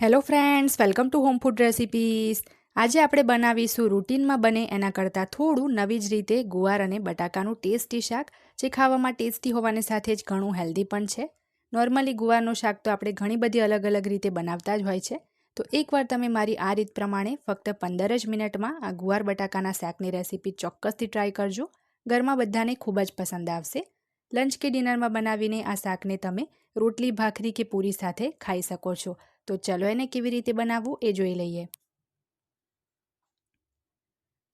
Hello friends welcome to home food recipes આજે આપણે બનાવીશું રૂટીનમાં બને એના કરતાં થોડું નવી જ રીતે ગુવાર અને બટાકાનું ટેસ્ટી શાક, જે ખાવામાં ટેસ્ટી હોવાની સાથે જ ઘણું હેલ્ધી પણ છે. નોર્મલી ગુવારનું શાક તો આપણે ઘણી બધી અલગ અલગ રીતે બનાવતા જ હોય છે. તો એકવાર તમે મારી આ રીત પ્રમાણે ફક્ત પંદર જ મિનિટમાં આ ગુવાર બટાકાના શાકની રેસીપી ચોક્કસથી ટ્રાય કરજો. ઘરમાં બધાને ખૂબ જ પસંદ આવશે. લંચ કે ડિનરમાં બનાવીને આ શાકને તમે રોટલી, ભાખરી કે પૂરી સાથે ખાઈ શકો છો. તો ચાલો એને કેવી રીતે બનાવવું એ જોઈ લઈએ.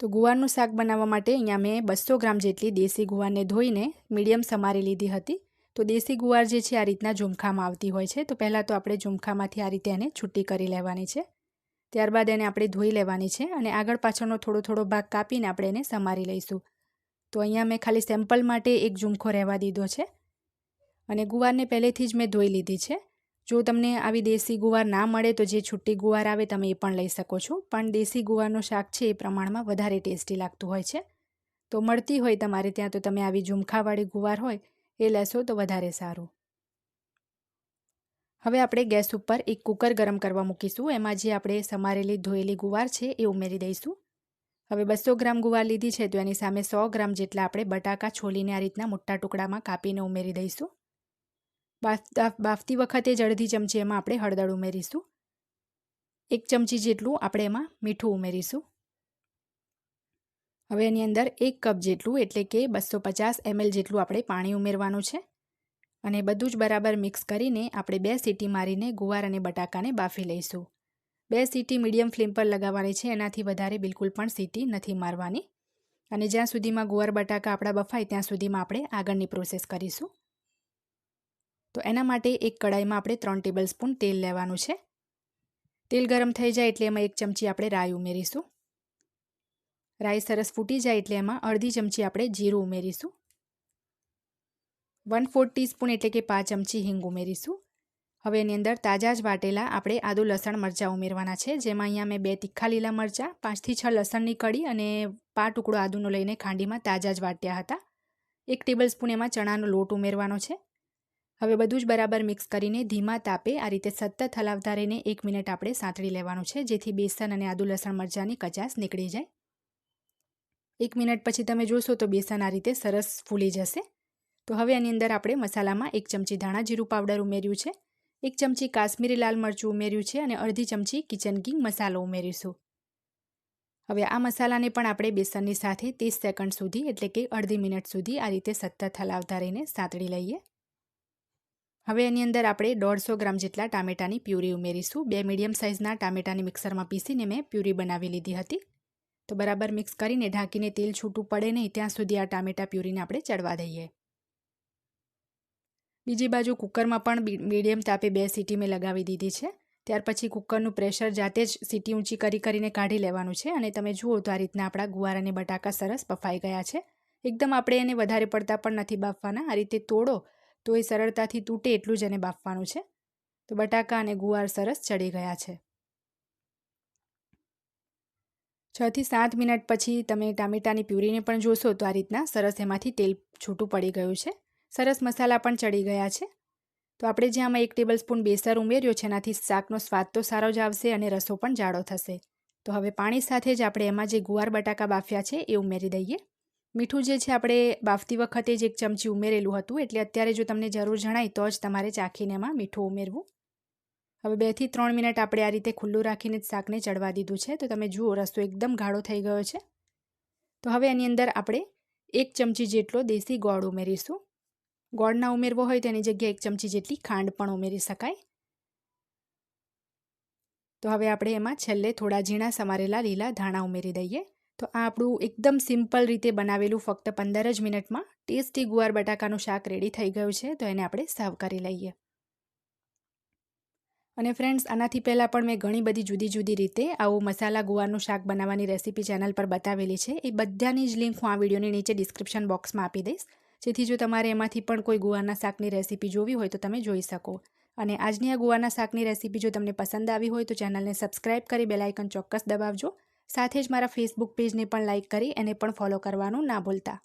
તો ગુવારનું શાક બનાવવા માટે અહીંયા મેં બસો ગ્રામ જેટલી દેશી ગુવારને ધોઈને મીડિયમ સમારી લીધી હતી. તો દેશી ગુવાર જે છે, આ રીતના ઝુમખામાં આવતી હોય છે. તો પહેલાં તો આપણે ઝુમખામાંથી આ રીતે એને છૂટી કરી લેવાની છે. ત્યારબાદ એને આપણે ધોઈ લેવાની છે અને આગળ પાછળનો થોડો થોડો ભાગ કાપીને આપણે એને સમારી લઈશું. તો અહીંયા મેં ખાલી સેમ્પલ માટે એક ઝુમખો રહેવા દીધો છે. અને ગુવારને પહેલેથી જ મેં ધોઈ લીધી છે. જો તમને આવી દેશી ગુવાર ના મળે તો જે છુટ્ટી ગુવાર આવે તમે એ પણ લઈ શકો છો. પણ દેશી ગુવારનું શાક છે એ પ્રમાણમાં વધારે ટેસ્ટી લાગતું હોય છે. તો મળતી હોય તમારે ત્યાં તો તમે આવી ઝુમખાવાળી ગુવાર હોય એ લેશો તો વધારે સારું. હવે આપણે ગેસ ઉપર એક કુકર ગરમ કરવા મૂકીશું. એમાં જે આપણે સમારેલી ધોયેલી ગુવાર છે એ ઉમેરી દઈશું. હવે બસો ગ્રામ ગુવાર લીધી છે તો એની સામે સો ગ્રામ જેટલા આપણે બટાકા છોલીને આ રીતના મોટા ટુકડામાં કાપીને ઉમેરી દઈશું. બાફતી વખતે જ અડધી ચમચી એમાં આપણે હળદર ઉમેરીશું. એક ચમચી જેટલું આપણે એમાં મીઠું ઉમેરીશું. હવે એની અંદર એક કપ જેટલું, એટલે કે બસો પચાસ એમએલ જેટલું આપણે પાણી ઉમેરવાનું છે. અને બધું જ બરાબર મિક્સ કરીને આપણે બે સીટી મારીને ગુવાર અને બટાકાને બાફી લઈશું. બે સીટી મીડિયમ ફ્લેમ પર લગાવવાની છે, એનાથી વધારે બિલકુલ પણ સીટી નથી મારવાની. અને જ્યાં સુધીમાં ગુવાર, બટાકા આપણા બફાય, ત્યાં સુધીમાં આપણે આગળની પ્રોસેસ કરીશું. તો એના માટે એક કડાઈમાં આપણે ત્રણ ટેબલ સ્પૂન તેલ લેવાનું છે. તેલ ગરમ થઈ જાય એટલે એમાં એક ચમચી આપણે રાઈ ઉમેરીશું. રાઈ સરસ ફૂટી જાય એટલે એમાં અડધી ચમચી આપણે જીરું ઉમેરીશું. વન ફોર્થ ટીસ્પૂન એટલે કે પાંચ ચમચી હિંગ ઉમેરીશું. હવે એની અંદર તાજા જ વાટેલા આપણે આદુ લસણ મરચાં ઉમેરવાના છે, જેમાં અહીંયા મેં બે તીખા લીલા મરચાં પાંચથી છ લસણની કડી અને પા ટુકડો આદુનો લઈને ખાંડીમાં તાજા જ વાટ્યા હતા. એક ટેબલ સ્પૂન એમાં ચણાનો લોટ ઉમેરવાનો છે. હવે બધું જ બરાબર મિક્સ કરીને ધીમા તાપે આ રીતે સતત હલાવતા રહીને એક મિનિટ આપણે સાંતળી લેવાનું છે, જેથી બેસન અને આદુ લસણ મરચાંની કચાસ નીકળી જાય. એક મિનિટ પછી તમે જોશો તો બેસન આ રીતે સરસ ફૂલી જશે. તો હવે એની અંદર આપણે મસાલામાં એક ચમચી ધાણા જીરું પાવડર ઉમેર્યું છે, એક ચમચી કાશ્મીરી લાલ મરચું ઉમેર્યું છે અને અડધી ચમચી કિચન કિંગ મસાલો ઉમેરીશું. હવે આ મસાલાને પણ આપણે બેસનની સાથે ત્રીસ સેકન્ડ સુધી એટલે કે અડધી મિનિટ સુધી આ રીતે સતત હલાવતા રહીને સાંતળી લઈએ. હવે એની અંદર આપણે દોઢસો ગ્રામ જેટલા ટામેટાની પ્યુરી ઉમેરીશું. બે મીડિયમ સાઇઝના ટામેટાની મિક્સરમાં પીસીને મેં પ્યુરી બનાવી લીધી હતી. તો બરાબર મિક્સ કરીને ઢાંકીને તેલ છૂટું પડે નહીં, ત્યાં સુધી આ ટામેટા પ્યુરીને આપણે ચડવા દઈએ. બીજી બાજુ કુકરમાં પણ મીડિયમ તાપે બે સીટી મેં લગાવી દીધી છે. ત્યાર પછી કુકરનું પ્રેશર જાતે જ સીટી ઊંચી કરી કરીને કાઢી લેવાનું છે અને તમે જુઓ તો આ રીતના આપણા ગુવાર અને બટાકા સરસ બફાઈ ગયા છે. એકદમ આપણે એને વધારે પડતા પણ નથી બાફવાના. આ રીતે તોડો તો એ સરળતાથી તૂટે એટલું જ એને બાફવાનું છે. તો બટાકા અને ગુવાર સરસ ચડી ગયા છે. છથી સાત મિનિટ પછી તમે ટામેટાની પ્યુરીને પણ જોશો તો આ રીતના સરસ એમાંથી તેલ છૂટું પડી ગયું છે. સરસ મસાલા પણ ચડી ગયા છે. તો આપણે જે આમાં એક ટેબલ સ્પૂન બેસર ઉમેર્યો છે, એનાથી શાકનો સ્વાદ તો સારો જ આવશે અને રસો પણ જાડો થશે. તો હવે પાણી સાથે જ આપણે એમાં જે ગુવાર બટાકા બાફ્યા છે એ ઉમેરી દઈએ. મીઠું જે છે આપણે બાફતી વખતે જ એક ચમચી ઉમેરેલું હતું, એટલે અત્યારે જો તમને જરૂર જણાય તો જ તમારે ચાખીને એમાં મીઠું ઉમેરવું. હવે બેથી ત્રણ મિનિટ આપણે આ રીતે ખુલ્લું રાખીને જ શાકને ચડવા દીધું છે. તો તમે જુઓ રસ્તો એકદમ ગાળો થઈ ગયો છે. તો હવે એની અંદર આપણે એક ચમચી જેટલો દેશી ગોળ ઉમેરીશું. ગોળ ના ઉમેરવો હોય તેની જગ્યાએ એક ચમચી જેટલી ખાંડ પણ ઉમેરી શકાય. તો હવે આપણે એમાં છેલ્લે થોડા ઝીણા સમારેલા લીલા ધાણા ઉમેરી દઈએ. તો આ આપણું એકદમ સિમ્પલ રીતે બનાવેલું ફક્ત પંદર જ મિનિટમાં ટેસ્ટી ગુવાર બટાકાનું શાક રેડી થઈ ગયું છે, તો એને આપણે સર્વ કરી લઈએ. અને ફ્રેન્ડ્સ આનાથી પહેલાં પણ મેં ઘણી બધી જુદી જુદી રીતે આવું મસાલા ગુવારનું શાક બનાવવાની રેસીપી ચેનલ પર બતાવેલી છે. એ બધાની જ લિંક હું આ વિડીયોની નીચે ડિસ્ક્રિપ્શન બોક્સમાં આપી દઈશ. જેથી જો તમારે એમાંથી પણ કોઈ ગુવારના શાકની રેસીપી જોવી હોય તો તમે જોઈ શકો. અને આજની આ ગુવારના શાકની રેસીપી જો તમને પસંદ આવી હોય તો ચેનલને સબસ્ક્રાઈબ કરી બેલાઇકન ચોક્કસ દબાવજો. સાથે જ મારા ફેસબુક પેજને પણ લાઇક કરી એને પણ ફોલો કરવાનું ના ભૂલતા.